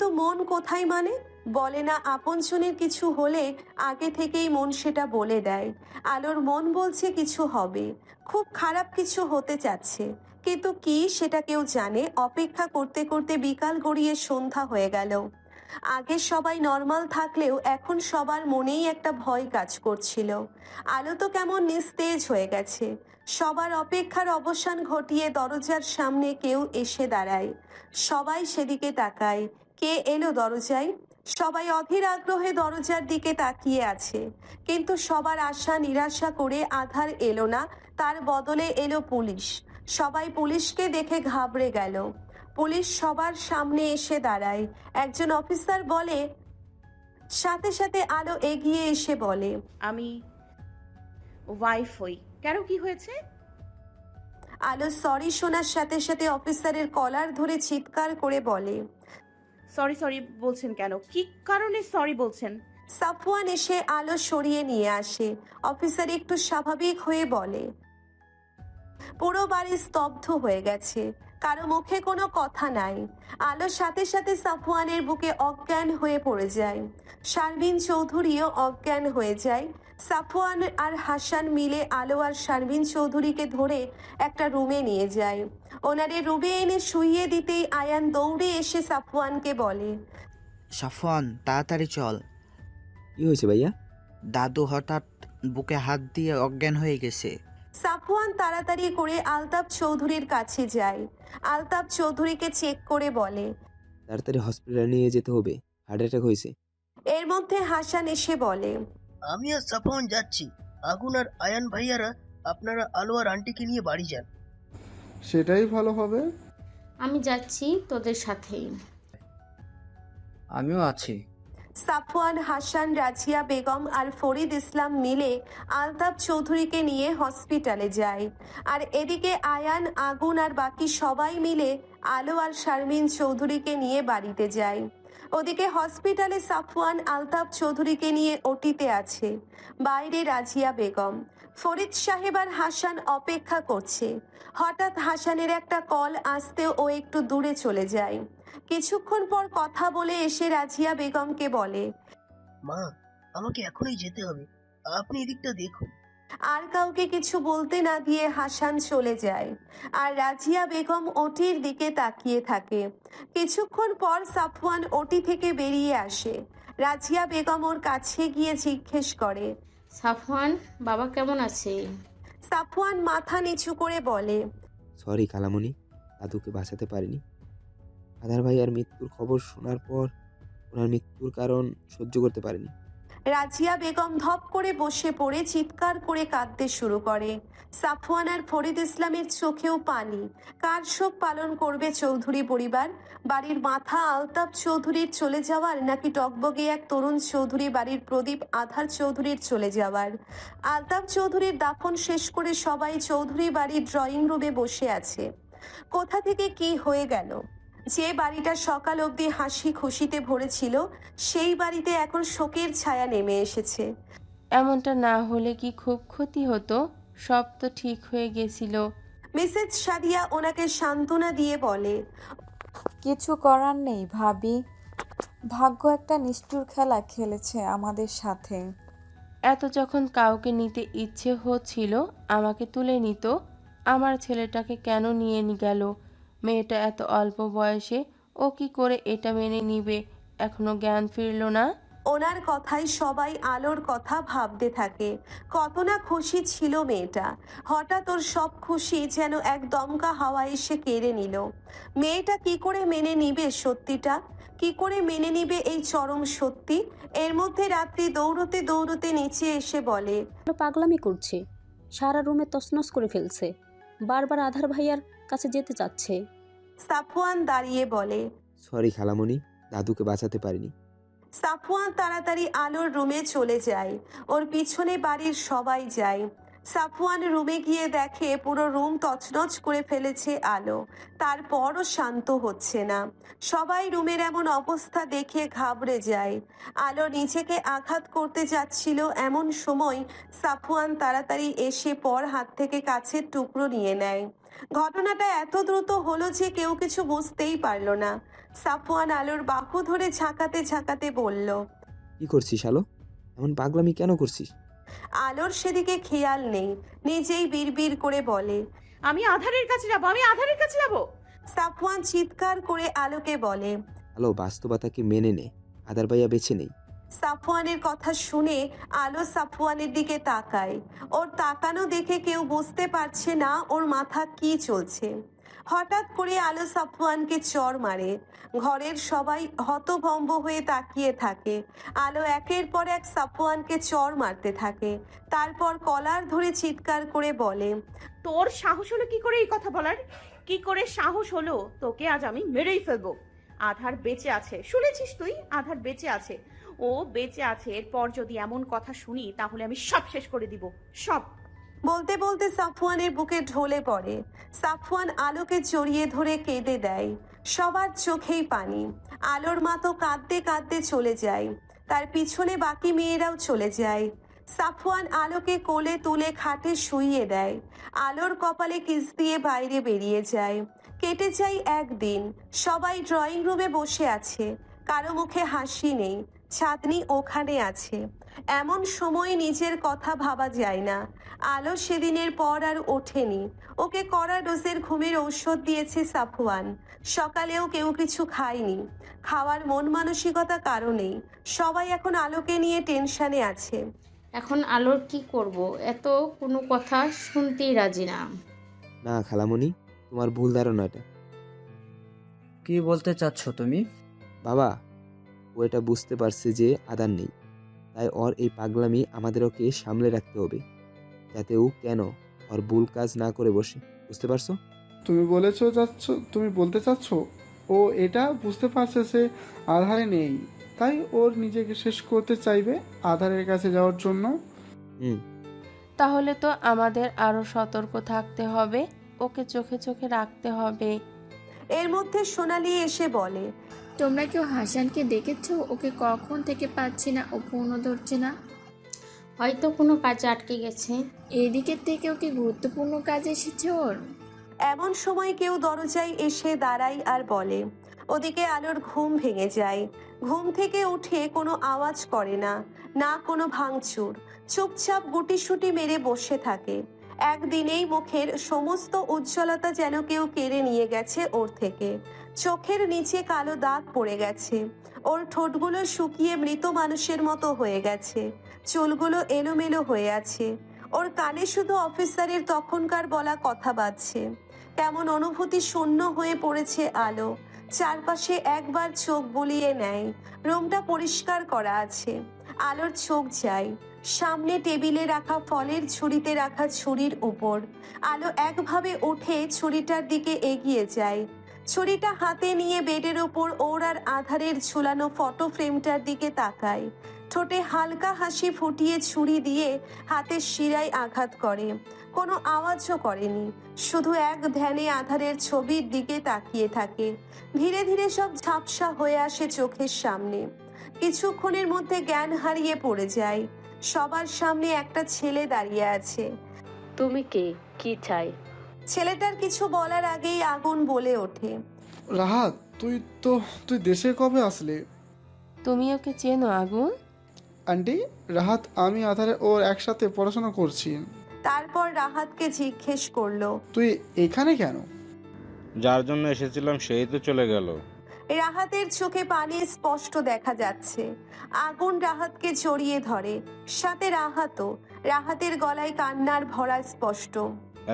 কিন্তু মন কোথায় মানে? বলে না আপনজনের কিছু হলে আগে থেকেই মন সেটা বলে দেয়। আলোর মন বলছে কিছু হবে। খুব খারাপ কিছু হতে চাচ্ছে কিন্তু কি সেটা কেউ জানে? অপেক্ষা করতে করতে বিকাল গড়িয়ে সন্ধ্যা হয়ে গেল। আগে সবাই নর্মাল থাকলেও এখন সবার মনেই একটা ভয় কাজ করছিল। আলো তো কেমন নিস্তেজ হয়ে গেছে। সবার অপেক্ষার অবসান ঘটিয়ে দরজার সামনে কেউ এসে দাঁড়ায়। সবাই সেদিকে তাকায়। কে এলো দরজায়? সবাই অধীর আগ্রহে দরজার দিকে তাকিয়ে আছে। কিন্তু সবার আশা নিরাশা করে আধার এলো না তার বদলে এলো পুলিশ। সবাই পুলিশকে দেখে ঘাবড়ে গেল। পুলিশ সবার সামনে এসে দাঁড়ায়। একজন অফিসার বলে সাথে সাথে আলো এগিয়ে এসে বলে আমি ওয়াইফ হই। কেন কি হয়েছে? আলো সরি শোনার সাথে সাথে অফিসারের কলার ধরে চিৎকার করে বলে সরি সরি বলছেন কেন? কি কারণে সরি বলছেন? সাফওয়ান এসে আলো সরিয়ে নিয়ে আসে। অফিসার একটু স্বাভাবিক হয়ে বলে, পুরো বাড়ি স্তব্ধ হয়ে গেছে। কারও মুখে কোনো কথা নাই। আলোর সাথে সাথে সাফওয়ানের বুকে অজ্ঞান হয়ে পড়ে যায়। শারমিন চৌধুরীও অজ্ঞান হয়ে যায়। সাফওয়ান আর হাসান মিলে আলো আর শারমিন চৌধুরীকে ধরে একটা রুমে নিয়ে যায়। ওনারে রুমে এনে শুইয়ে দিতেই আয়ান দৌড়ে এসে সাফওয়ানকে বলে সাফওয়ান তাড়াতাড়ি চল। কি হয়েছে ভাইয়া? দাদু হঠাৎ বুকে হাত দিয়ে অজ্ঞান হয়ে গেছে। সাফওয়ান তাড়াতাড়ি করে আলতাপ চৌধুরীর কাছে যায়। আলতাপ চৌধুরীকে চেক করে বলে তাড়াতাড়ি হসপিটালে নিয়ে যেতে হবে হার্ট অ্যাটাক হয়েছে। এর মধ্যে হাসান এসে বলে আমি আর সাফওয়ান যাচ্ছি। আগুন আর আয়ান ভাইয়ারা আপনারা আলো আর আন্টিকে নিয়ে বাড়ি যান। সেটাই ভালো হবে। আমি যাচ্ছি তোদের সাথেই। আমিও আছি। সাফওয়ান হাসান রাজিয়া বেগম আর ফরিদ ইসলাম মিলে আলতাপ চৌধুরীকে নিয়ে হসপিটালে যায়। আর এদিকে আয়ান আগুন আর বাকি সবাই মিলে আলো আর শারমিন চৌধুরীকে নিয়ে বাড়িতে যায়। ওদিকে হসপিটালে সাফওয়ান আলতাপ চৌধুরীকে নিয়ে ওটিতে আছে। বাইরে রাজিয়া বেগম। ফরিদ সাহেব আর হাসান অপেক্ষা করছে। হঠাৎ হাসানের একটা কল আসতে ও একটু দূরে চলে যায়। কিছুক্ষণ পর কথা বলে এসে রাজিয়া বেগমকে বলে মা আমাকে এখনই যেতে হবে। আপনি এদিকটা দেখুন। আর কাউকে কিছু বলতে না দিয়ে হাসান চলে যায়। আর রাজিয়া বেগম ওটির দিকে তাকিয়ে থাকে। কিছুক্ষণ পর সাফওয়ান ওটি থেকে বেরিয়ে আসে। রাজিয়া বেগম ওর কাছে গিয়ে জিজ্ঞেস করে সাফওয়ান বাবা কেমন আছে? সাফওয়ান মাথা নিচু করে বলে সরি কালামণি দাদুকে বাঁচাতে পারিনি। ভাই আর মৃত্যুর খবর শোনার পর ওনার মৃত্যুর কারণ সহ্য করতে পারিনি। রাজিয়া বেগম ধপ করে বসে পড়ে, চিৎকার করে কাঁদতে শুরু করে। সাফওয়ান আর ফরিদ ইসলামের চোখেও পানি। কার শোক পালন করবে চৌধুরী পরিবার? বাড়ির মাথা আলতাপ চৌধুরীর চলে যাওয়ার নাকি টকবগে এক তরুণ চৌধুরী বাড়ির প্রদীপ আধার চৌধুরীর চলে যাওয়ার? আলতাপ চৌধুরীর দাফন শেষ করে সবাই চৌধুরী বাড়ির ড্রয়িং রুমে বসে আছে। কোথা থেকে কি হয়ে গেল? যে বাড়িটা সকাল অবধি হাসি খুশিতে ভরেছিল সেই বাড়িতে এখন শোকের ছায়া নেমে এসেছে। এমনটা না হলে কি খুব ক্ষতি হতো? সব তো ঠিক হয়ে গেছিল। মিসেস সাদিয়া ওনাকে সান্ত্বনা দিয়ে বলে কিছু করার নেই ভাবি। ভাগ্য একটা নিষ্ঠুর খেলা খেলেছে আমাদের সাথে। এত যখন কাউকে নিতে ইচ্ছে হচ্ছিল আমাকে তুলে নিত। আমার ছেলেটাকে কেন নিয়ে নি গেল? মেয়েটা এত অল্প বয়সে ও কি করে এটা মেনে নিবে? এখনও জ্ঞান ফিরল না। ওনার কথায় সবাই আলোর কথা ভাবতে থাকে। কত না খুশি ছিল মেয়েটা। হঠাৎ ওর সব খুশি যেন এক দমকা হাওয়া এসে কেড়ে নিল। মেয়েটা কি করে মেনে নিবে সত্যিটা? কি করে মেনে নিবে এই চরম সত্যি? এর মধ্যে রাত্রি দৌড়তে দৌড়তে নিচে এসে বলে পাগলামি করছে। সারা রুমে তছনছ করে ফেলছে। বারবার আধার ভাইয়ার কাছে যেতে চাচ্ছে। সাফওয়ান দাঁড়িয়ে বলে সরি খালামণি দাদুকে বাঁচাতে পারিনি। সাফওয়ান তাড়াতাড়ি আলোর রুমে চলে যায় ওর পিছনে বাড়ির সবাই যায়। সাফওয়ান রুমে গিয়ে দেখে পুরো রুম তছনছ করে ফেলেছে আলো। তারপরও শান্ত হচ্ছে না। সবাই রুমের এমন অবস্থা দেখে ঘাবড়ে যায়। আলো নিজেকে আঘাত করতে যাচ্ছিল এমন সময় সাফওয়ান তাড়াতাড়ি এসে পর হাত থেকে কাছের টুকরো নিয়ে নেয়। ঘটনাটা এত দ্রুত হলো যে কেউ কিছু বুঝতেই পারল না। সাফওয়ান আলোর বাহু ধরে ঝাঁকাতে ঝাঁকাতে বলল কি করছিস আলো? এমন পাগলামি কেন করছিস? আলোর সেদিকে খেয়াল নেই নিজেই বিড়বিড় করে বলে আমি আধারের কাছে যাব আমি আধারের কাছে যাব? সাফওয়ান চিৎকার করে আলোকে বলে আলো বাস্তবতাকে মেনে নে? আদার ভাইয়া বেছে নেই। সাফওয়ানের কথা শুনে আলো সাফওয়ানের দিকে তাকায়। ওর তাকানো দেখে কেউ বুঝতে পারছে না ওর মাথা কি চলছে। হঠাৎ করে আলো সাফওয়ানকে চর মারে। ঘরের সবাই হতভম্ব হয়ে তাকিয়ে থাকে। আলো একের পর এক সাফওয়ানকে চর মারতে থাকে। তারপর কলার ধরে চিৎকার করে বলে, তোর সাহস হলো কি করে এই কথা বলার? কি করে সাহস হলো? তোকে আজ আমি মেরেই ফেলব। আধার বেঁচে আছে। শুনেছিস তুই? আধার বেঁচে আছে। ও বেঁচে আছে, এরপর যদি এমন কথা শুনি, তাহলে আমি সব শেষ করে দিব, সব। বলতে বলতে সাফওয়ানের বুকে ঢলে পড়ে। সাফওয়ান আলোকে জড়িয়ে ধরে কেঁদে দেয়। সবার চোখেই পানি। আলোর মা তো কাঁদতে কাঁদতে চলে যায়। তার পিছনে বাকি মেয়েরাও চলে যায়। সাফওয়ান আলোকে কোলে তুলে খাটে শুইয়ে দেয়। আলোর কপালে কিস দিয়ে বাইরে বেরিয়ে যায়। কেটে যায় একদিন। সবাই ড্রয়িং রুমে বসে আছে। কারও মুখে হাসি নেই। ছাদনি ওখানে আছে। এমন সময় নিজের কথা ভাবা যায় না। আলো সেদিনের পর আর ওঠেনি। ওকে কড়া ডোজের ঘুমের ঔষধ দিয়েছে সাফওয়ান। সকালেও কেউ কিছু খায়নি। খাওয়ার মন মানসিকতা কারণেই। সবাই এখন আলোকে নিয়ে টেনশনে আছে। এখন আলোর কি করব? এত কোনো কথা শুনতেই রাজি না। না খালামণি তোমার ভুল ধারণা এটা। কি বলতে চাচ্ছ তুমি? বাবা এটা বুঝতে পারছে যে আদার নেই। তাই ওর এই পাগলামি আমাদের ওকে সামলে রাখতে হবে। যাতে ও কেন ওর ভুল কাজ না করে বসে। বুঝতে পারছ? তুমি বলেছ যাচ্ছ তুমি বলতে চাচ্ছ? ও এটা বুঝতে পারছে সে আধারে নেই। তাই ওর নিজেকে শেষ করতে চাইবে আধারের কাছে যাওয়ার জন্য। হুম। তাহলে তো আমাদের আরও সতর্ক থাকতে হবে ওকে চোখে চোখে রাখতে হবে। এর মধ্যে সোনালি এসে বলে তোমরা কেউ হাসানকে দেখেছ? ওকে কখন থেকে পাচ্ছি না? ও ফোনও ধরছে না। হয়তো কোনো কাজে আটকে গেছে। এদিকের থেকে ওকে গুরুত্বপূর্ণ কাজ এসেছে ওর? এমন সময় কেউ দরজায় এসে দাঁড়ায় আর বলে ওদিকে আলোর ঘুম ভেঙে যায়। ঘুম থেকে উঠে কোনো আওয়াজ করে না না কোনো ভাঙচুর। চুপচাপ গুটিসুটি মেরে বসে থাকে। একদিনেই মুখের সমস্ত উজ্জ্বলতা যেন কেউ কেড়ে নিয়ে গেছে ওর থেকে। চোখের নিচে কালো দাগ পড়ে গেছে। ওর ঠোঁটগুলো শুকিয়ে মৃত মানুষের মতো হয়ে গেছে। চুলগুলো এলোমেলো হয়ে আছে। ওর কানে শুধু অফিসারের তখনকার বলা কথা বাজছে। কেমন অনুভূতি শূন্য হয়ে পড়েছে আলো। চারপাশে একবার চোখ বুলিয়ে নেয়। রুমটা পরিষ্কার করা আছে। আলোর চোখ যায়। সামনে টেবিলে রাখা ফলের ছুরিতে রাখা ছুরির উপর। আলো একভাবে উঠে ছুরিটার দিকে এগিয়ে যায়। ছুরিটা হাতে নিয়ে বেডের ওপর ওর আর আধারের ঝুলানো ফটো ফ্রেমটার দিকে তাকায়। ঠোঁটে হালকা হাসি ফুটিয়ে ছুরি দিয়ে হাতের শিরায় আঘাত করে। কোনো আওয়াজও করেনি। শুধু এক ধ্যানে আধারের ছবির দিকে তাকিয়ে থাকে। ধীরে ধীরে সব ঝাপসা হয়ে আসে চোখের সামনে। কিছুক্ষণের মধ্যে জ্ঞান হারিয়ে পড়ে যায়। সবার সামনে একটা ছেলে দাঁড়িয়ে আছে। তুমি কে? কি চাই? ছেলেটার কিছু বলার আগেই আগুন বলে ওঠে। রাহাত তুই তো তুই দেশে কবে আসলে? তুমি ওকে চেনো আগুন? আন্টি রাহাত আমি আধারে ওর একসাথে পড়াশোনা করছি। তারপর রাহাতকে জিজ্ঞেস করল। তুই এখানে কেন? যার জন্য এসেছিলাম সেই তো চলে গেল। রাহাতের চোখে পানি স্পষ্ট দেখা যাচ্ছে। আগুন রাহাতকে জড়িয়ে ধরে। সাথে রাহাতও। রাহাতের গলায় কান্নার ভরা স্পষ্ট।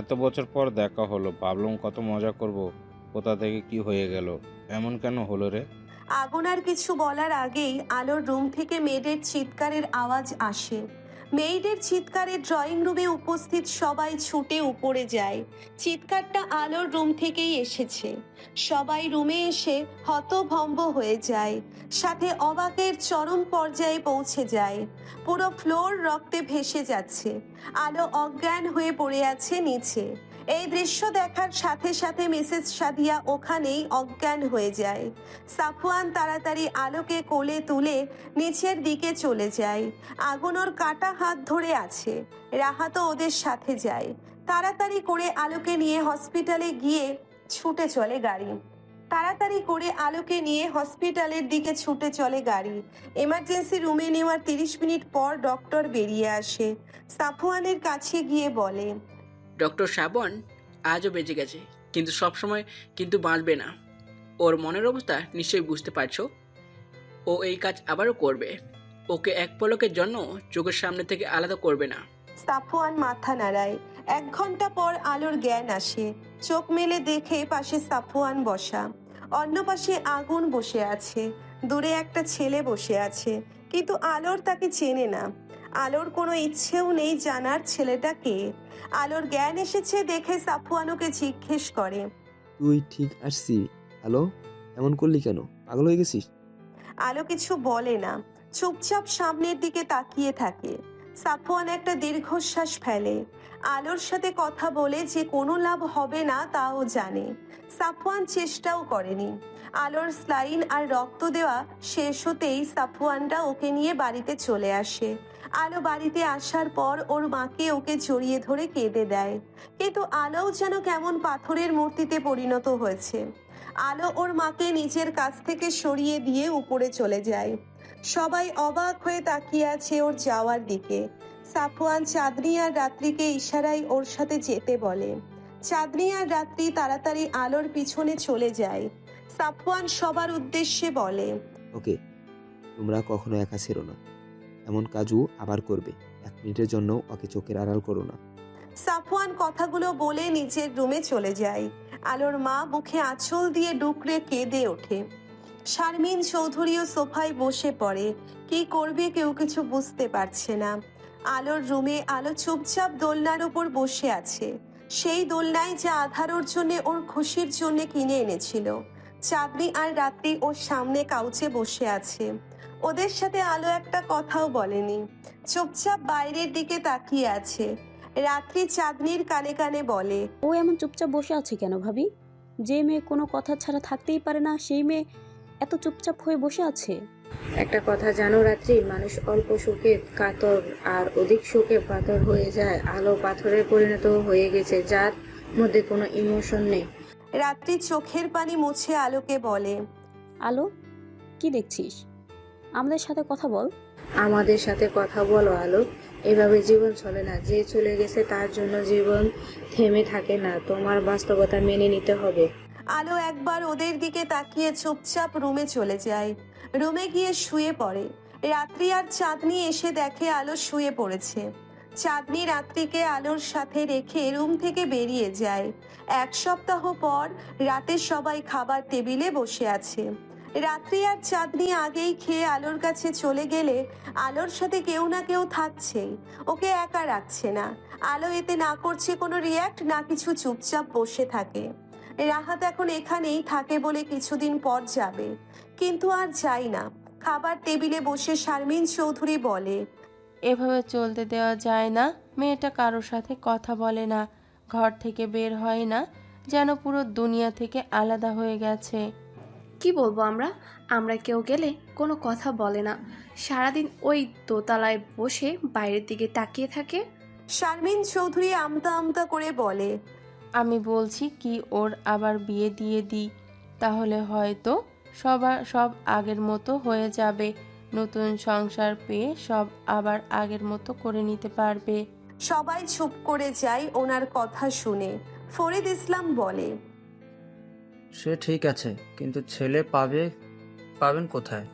এত বছর পর দেখা হলো। ভাবলাম কত মজা করব, কোথা থেকে কি হয়ে গেল, এমন কেন হলো রে? আগুন আর কিছু বলার আগেই আলোর রুম থেকে মেয়েদের চিৎকারের আওয়াজ আসে। মেয়েদের চিৎকারে ড্রয়িং রুমে উপস্থিত সবাই ছুটে উপরে যায়। চিৎকারটা আলোর রুম থেকেই এসেছে। সবাই রুমে এসে হতভম্ব হয়ে যায়। সাথে অবাকের চরম পর্যায়ে পৌঁছে যায়। পুরো ফ্লোর রক্তে ভেসে যাচ্ছে। আলো অজ্ঞান হয়ে পড়ে আছে নিচে। এই দৃশ্য দেখার সাথে সাথে মিসেস সাদিয়া ওখানেই অজ্ঞান হয়ে যায়। সাফওয়ান তাড়াতাড়ি আলোকে কোলে তুলে নিচের দিকে চলে যায়। আগুন ওর কাটা হাত ধরে আছে। রাহাতও ওদের সাথে যায়। তাড়াতাড়ি করে আলোকে নিয়ে হসপিটালে গিয়ে ছুটে চলে গাড়ি। তাড়াতাড়ি করে আলোকে নিয়ে হসপিটালের দিকে ছুটে চলে গাড়ি। এমার্জেন্সি রুমে নেওয়ার তিরিশ মিনিট পর ডক্টর বেরিয়ে আসে। সাফওয়ানের কাছে গিয়ে বলে ডক্টর শ্রাবণ আজও বেঁচে গেছে, কিন্তু সবসময় কিন্তু বাঁচবে না। ওর মনের অবস্থা নিশ্চয়ই বুঝতে পারছ। ও এই কাজ আবারও করবে। ওকে এক পলকের জন্য চোখের সামনে থেকে আলাদা করবে না। সাফওয়ান মাথা নাড়ায়। এক ঘণ্টা পর আলোর জ্ঞান আসে। চোখ মেলে দেখে পাশে সাফওয়ান বসা। অন্য পাশে আগুন বসে আছে। দূরে একটা ছেলে বসে আছে, কিন্তু আলোর তাকে চেনে না। আলোর কোনো ইচ্ছেও নেই জানার ছেলেটা কে আলোর জ্ঞান এসেছে দেখে সাফওয়ানুকে জিজ্ঞেস করে। তুই ঠিক আসছি হ্যালো এমন করলি কেন? পাগল হয়ে গেছিস? আলো কিছু বলে না চুপচাপ সামনের দিকে তাকিয়ে থাকে। সাফওয়ান একটা দীর্ঘশ্বাস ফেলে। আলোর সাথে কথা বলে যে কোনো লাভ হবে না তাও জানে। সাফওয়ান চেষ্টাও করেনি। আলোর স্লাইন আর রক্ত দেওয়া শেষ হতেই সাফওয়ানটা ওকে নিয়ে বাড়িতে চলে আসে। আলো বাড়িতে আসার পর ওর মাকে ওকে জড়িয়ে ধরে কেঁদে দেয়। কিন্তু আলোও যেন কেমন পাথরের মূর্তিতে পরিণত হয়েছে। আলো ওর মাকে নিজের কাছ থেকে সরিয়ে দিয়ে উপরে চলে যায়। সবাই অবাক হয়ে তাকিয়ে আছে ওর যাওয়ার দিকে। সাফওয়ান, চাঁদনি আর রাত্রিকে ইশারায় ওর সাথে যেতে বলে। চাঁদনি আর রাত্রি তাড়াতাড়ি আলোর পিছনে চলে যায়। সাফওয়ান সবার উদ্দেশ্যে বলে, ওকে, তোমরা কখনো একা ছিল না। এমন কাজও আবার করবে। এক মিনিটের জন্য ওকে চোখের আড়াল করো না। সাফওয়ান কথাগুলো বলে নিজের রুমে চলে যায়। আলোর মা মুখে আঁচল দিয়ে ডুকরে কেঁদে ওঠে। শারমিন চৌধুরীও সোফায় বসে পড়ে। কি করবে কেউ কিছু বুঝতে পারছে না। আলোর রুমে আলো চুপচাপ দোলনার উপর বসে আছে। সেই দোলনায় যা আধারোর জন্য ওর খুশির জন্য কিনে এনেছিল। চাঁদনি আর রাত্রি ওর সামনে কাউচে বসে আছে। ওদের সাথে আলো একটা কথাও বলেনি। চুপচাপ বাইরের দিকে তাকিয়ে আছে। রাত্রি চাঁদনির কানে কানে বলে ও এমন চুপচাপ বসে আছে কেন ভাবি? যে মেয়ে কোনো কথা ছাড়া থাকতেই পারে না সেই মেয়ে এত চুপচাপ হয়ে বসে আছে। একটা কথা জানো রাত্রি মানুষ অল্প সুখে কাতর আর অধিক সুখে পাথর হয়ে যায়। আলো পাথরের পরিণত হয়ে গেছে যার মধ্যে কোনো ইমোশন নেই। রাত্রি চোখের পানি মুছে আলোকে বলে আলো কি দেখছিস? আমাদের সাথে কথা বল। আমাদের সাথে কথা বলো আলো এভাবে জীবন চলে না। যে চলে গেছে তার জন্য জীবন থেমে থাকে না। তোমার বাস্তবতা মেনে নিতে হবে। আলো একবার ওদের দিকে তাকিয়ে চুপচাপ রুমে চলে যায়। রুমে গিয়ে শুয়ে পড়ে। রাত্রি আর চাঁদনি এসে দেখে আলো শুয়ে পড়েছে। চাঁদনি রাত্রিকে আলোর সাথে রেখে রুম থেকে বেরিয়ে যায়। এক সপ্তাহ পর রাতে সবাই খাবার টেবিলে বসে আছে। রাত্রি আর চাঁদনি আগেই খেয়ে আলোর কাছে চলে গেলে আলোর সাথে কেউ না কেউ থাকছেই। ওকে একা রাখছে না। আলো এতে না করছে কোনো রিয়াক্ট না কিছু চুপচাপ বসে থাকে। রাহাত এখন এখানেই থাকে বলে কিছুদিন পর যাবে। কিন্তু আর যাই না। খাবার টেবিলে বসে শারমিন চৌধুরী বলে, এভাবে চলতে দেওয়া যায় না। মেয়েটা কারোর সাথে কথা বলে না। ঘর থেকে বের হয় না। যেন পুরো দুনিয়া থেকে আলাদা হয়ে গেছে। কি বলব আমরা? আমরা কেউ গেলে কোনো কথা বলে না। সারাদিন ওই দোতলায় বসে বাইরের দিকে তাকিয়ে থাকে। শারমিন চৌধুরী আমতা আমতা করে বলে আমি বলছি কি ওর আবার বিয়ে দিয়ে দিই তাহলে হয়তো সবার সব আগের মতো হয়ে যাবে। নতুন সংসার পেয়ে সব আবার আগের মতো করে নিতে পারবে। সবাই চুপ করে যায় ওনার কথা শুনে। ফরিদ ইসলাম বলে সে ঠিক আছে কিন্তু ছেলে পাবে পাবেন কোথায়?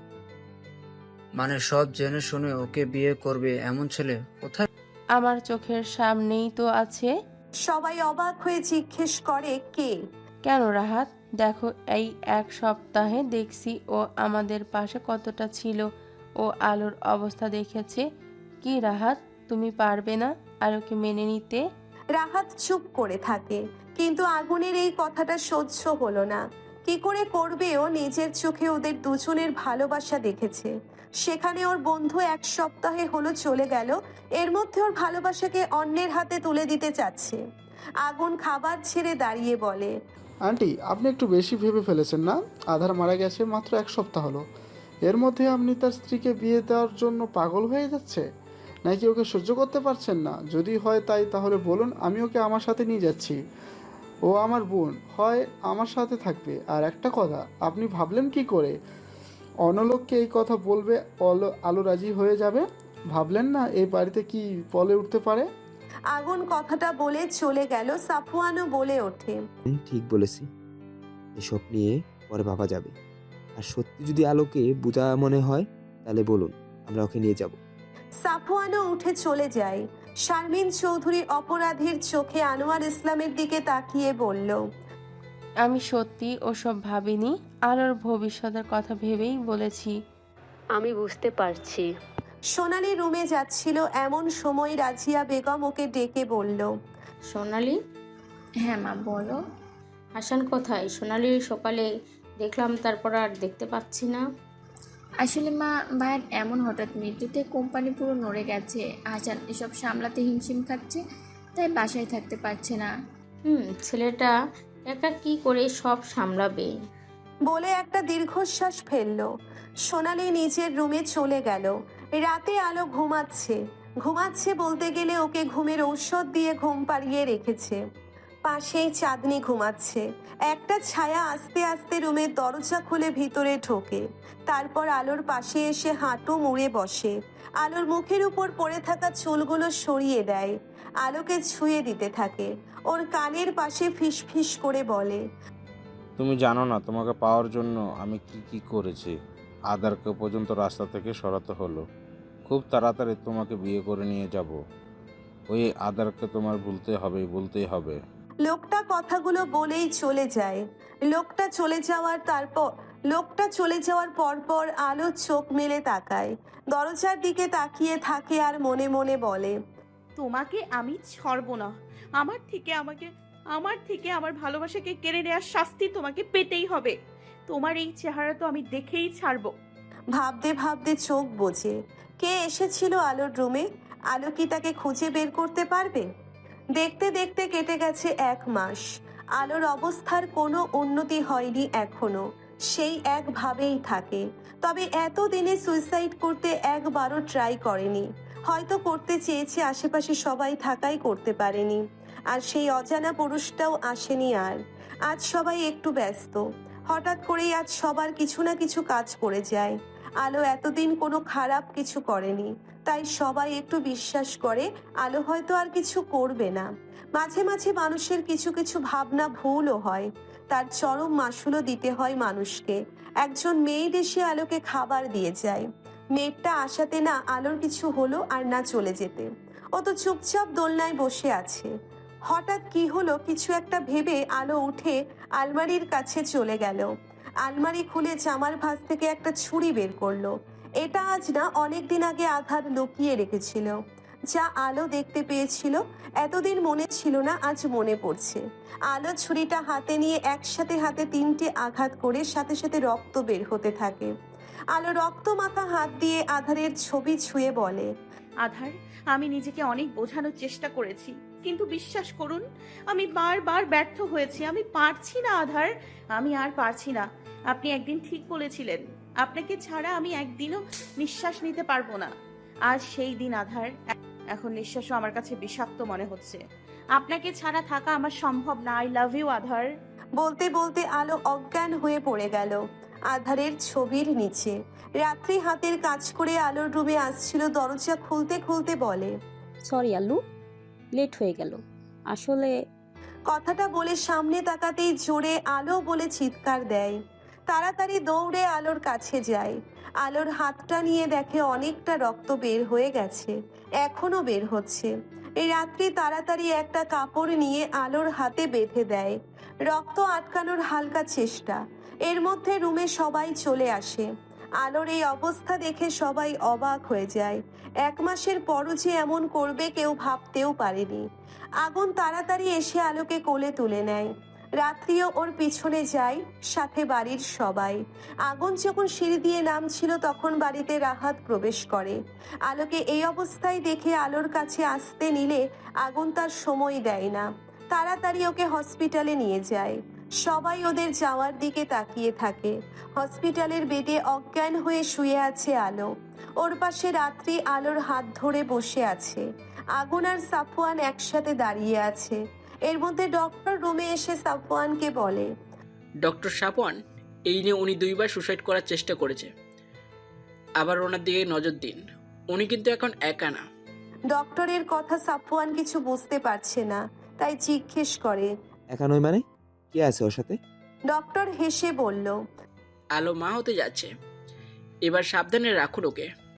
মানে সব জেনে শুনে ওকে বিয়ে করবে এমন ছেলে কোথায়? আমার চোখের সামনেই তো আছে। সবাই অবাক হয়ে জিজ্ঞেস করে কে? কেন রাহাত? দেখো এই এক সপ্তাহে দেখছি ও আমাদের পাশে কতটা ছিল। ও আলোর অবস্থা দেখেছে। কি রাহাত তুমি পারবে না আলোকে মেনে নিতে? রাহাত চুপ করে থাকে। কিন্তু আগুনের এই কথাটা সহ্য হলো না। কি করে করবে ও নিজের চোখে ওদের দুজনের ভালোবাসা দেখেছে। সেখানে ওর বন্ধু এক সপ্তাহে হলো চলে গেল, এর মধ্যে ওর ভালোবাসাকে অন্যের হাতে তুলে দিতে চাচ্ছে। আগুন খাবার ছেড়ে দাঁড়িয়ে বলে, আন্টি, আপনি একটু বেশি ভেবে ফেলেছেন না? আধার মারা গেছে মাত্র এক সপ্তাহ হলো। এর মধ্যে আপনি তার স্ত্রীকে বিয়ে দেওয়ার জন্য পাগল হয়ে যাচ্ছে? নাকি ওকে সহ্য করতে পারছেন না? যদি হয় তাই তাহলে বলুন আমি ওকে আমার সাথে নিয়ে যাচ্ছি। ও আমার বোন হয় আমার সাথে থাকবে। আর একটা কথা আপনি ভাবলেন কি করে? অনলোককে এই কথা বলবে অলো আলো রাজি হয়ে যাবে? ভাবলেন না এই বাড়িতে কি বলে উঠতে পারে? আগুন কথাটা বলে চলে গেল সাফওয়ানও বলে ওঠে। ঠিক বলেছি। এসব নিয়ে পরে ভাবা যাবে। আর সত্যি যদি আলোকে বোঝা মনে হয় তাহলে বলুন আমরা ওকে নিয়ে যাব। সাফওয়ানও উঠে চলে যায়। শারমিন চৌধুরী অপরাধীর চোখে আনোয়ার ইসলামের দিকে তাকিয়ে বলল আমি সত্যি ওসব ভাবিনি আলোর ভবিষ্যতের কথা ভেবেই বলেছি। আমি বুঝতে পারছি। সোনালি রুমে যাচ্ছিল এমন সময় রাজিয়া বেগম ওকে ডেকে বলল সোনালি? হ্যাঁ মা বলো। হাসান কোথায়? সোনালি সকালে দেখলাম তারপর আর দেখতে পাচ্ছি না। আসলে মা ভাইয়ের এমন হঠাৎ মৃত্যুতে কোম্পানি পুরো নড়ে গেছে। আজান এসব সামলাতে হিমশিম খাচ্ছে তাই বাসায় থাকতে পারছে না। হুম ছেলেটা একা কি করে সব সামলাবে? বলে একটা দীর্ঘশ্বাস ফেলল। সোনালি নিজের রুমে চলে গেল। রাতে আলো ঘুমাচ্ছে। ঘুমাচ্ছে বলতে গেলে ওকে ঘুমের ঔষধ দিয়ে ঘুম পাড়িয়ে রেখেছে। পাশেই চাঁদনি ঘুমাচ্ছে। একটা ছায়া আস্তে আস্তে রুমের দরজা খুলে ভিতরে ঢোকে। তারপর আলোর পাশে এসে হাঁটু মুড়ে বসে। আলোর মুখের উপর পড়ে থাকা চুলগুলো সরিয়ে দেয়। আলোকে ছুঁয়ে দিতে থাকে। ওর কানের পাশে ফিস করে বলে, তুমি জানো না, তোমাকে পাওয়ার জন্য আমি কি কি করেছি। আদারকে পর্যন্ত রাস্তা থেকে সরাতে হলো। খুব তাড়াতাড়ি তোমাকে বিয়ে করে নিয়ে যাব। ওই আদারকে তোমার ভুলতে হবে বলতেই হবে। লোকটা কথাগুলো বলেই চলে যায়। লোকটা চলে যাওয়ার তারপর লোকটা চলে যাওয়ার পর পর আলো চোখ মেলে তাকায়। দরজার দিকে তাকিয়ে থাকে আর মনে মনে বলে তোমাকে আমি ছাড়ব না। আমার থেকে আমাকে আমার থেকে আমার ভালোবাসাকে কেড়ে নেওয়ার শাস্তি তোমাকে পেতেই হবে। তোমার এই চেহারা তো আমি দেখেই ছাড়বো। ভাবতে ভাবতে চোখ বোঝে। কে এসেছিল আলোর রুমে? আলো কি তাকে খুঁজে বের করতে পারবে? দেখতে দেখতে কেটে গেছে এক মাস। আলোর অবস্থার কোনো উন্নতি হয়নি এখনও। সেই একভাবেই থাকে। তবে এত দিনে সুইসাইড করতে একবারও ট্রাই করেনি। হয়তো করতে চেয়েছে আশেপাশে সবাই থাকাই করতে পারেনি। আর সেই অজানা পুরুষটাও আসেনি আর। আজ সবাই একটু ব্যস্ত। হঠাৎ করেই আজ সবার কিছু না কিছু কাজ পড়ে যায়। আলো এতদিন কোনো খারাপ কিছু করেনি। তাই সবাই একটু বিশ্বাস করে, আলো হয়তো আর কিছু করবে না। মাঝে মাঝে মানুষের কিছু কিছু ভাবনা ভুলও হয়। তার চরম মাসুলও দিতে হয় মানুষকে। একজন মেয়ের এসে আলোকে খাবার দিয়ে যায়। মেয়েটা আসাতে না আলোর কিছু হলো আর না চলে যেতে। ও তো চুপচাপ দোলনায় বসে আছে। হঠাৎ কি হলো কিছু একটা ভেবে আলো উঠে আলমারির কাছে চলে গেল। আলমারি খুলে জামার ভাঁজ থেকে একটা ছুরি বের করল। এটা আজ না অনেক দিন আগে আঘাত লুকিয়ে রেখেছিল। যা আলো দেখতে পেয়েছিল, এতদিন মনে ছিল না আজ মনে পড়ছে। আলো ছুরিটা হাতে নিয়ে একসাথে হাতে তিনটে আঘাত করে সাথে সাথে রক্ত বের হতে থাকে। আলো রক্ত মাখা হাত দিয়ে আধারের ছবি ছুঁয়ে বলে, আধার, আমি নিজেকে অনেক বোঝানোর চেষ্টা করেছি, কিন্তু বিশ্বাস করুন, আমি বারবার ব্যর্থ হয়েছি, আমি পারছি না আধার, আমি আর পারছি না। আপনি একদিন ঠিক বলেছিলেন আপনাকে ছাড়া আমি একদিনও নিঃশ্বাস নিতে পারব না। আজ সেই দিন আধার এখন নিঃশ্বাসও আমার কাছে বিষাক্ত মনে হচ্ছে। আপনাকে ছাড়া থাকা আমার সম্ভব না। আই লাভ ইউ আধার। বলতে বলতে আলো অজ্ঞান হয়ে পড়ে গেল আধারের ছবির নিচে। রাত্রি হাতের কাজ করে আলোর রুমে আসছিল দরজা খুলতে খুলতে বলে সরি আল্লু লেট হয়ে গেল। আসলে কথাটা বলে সামনে তাকাতেই জোরে আলো বলে চিৎকার দেয়। তাড়াতাড়ি দৌড়ে আলোর কাছে যায় আলোর হাতটা নিয়ে দেখে অনেকটা রক্ত বের হয়ে গেছে, এখনও বের হচ্ছে। এই রাত্রি তাড়াতাড়ি একটা কাপড় নিয়ে আলোর হাতে বেঁধে দেয়। রক্ত আটকানোর হালকা চেষ্টা, এর মধ্যে রুমে সবাই চলে আসে। আলোর এই অবস্থা দেখে সবাই অবাক হয়ে যায়। এক মাসের পরও যে এমন করবে কেউ ভাবতেও পারেনি। আগুন তাড়াতাড়ি এসে আলোকে কোলে তুলে নেয়। রাত্রিও ওর পিছনে যায়, সাথে বাড়ির সবাই। আগুন যখন সিঁড়ি দিয়ে নামছিল, তখন বাড়িতে রাহাত প্রবেশ করে। আলোকে এই অবস্থায় দেখে আলোর কাছে আসতে নিলে আগুন তার সময় দেয় না। তাড়াতাড়ি ওকে হসপিটালে নিয়ে যায়। সবাই ওদের যাওয়ার দিকে তাকিয়ে থাকে। হসপিটালের বেডে অজ্ঞান হয়ে শুয়ে আছে আলো। ওর পাশে রাত্রি আলোর হাত ধরে বসে আছে। আগুন আর সাফওয়ান একসাথে দাঁড়িয়ে আছে। এর মধ্যে ডক্টর রুমে এসে সাফওয়ানকে বলে ডক্টর সাপন এই নিয়ে উনি দুইবার সুসাইড করার চেষ্টা করেছে। আবার ওনার দিকে নজর দিন। উনি কিন্তু এখন একা না। ডক্টরের কথা সাফওয়ান কিছু বুঝতে পারছে না তাই জিজ্ঞেস করে একা নয় মানে? কে আছে ওর সাথে? ডক্টর হেসে বলল আলো মা হতে যাচ্ছে। এবার সাবধানে রাখুন ওকে।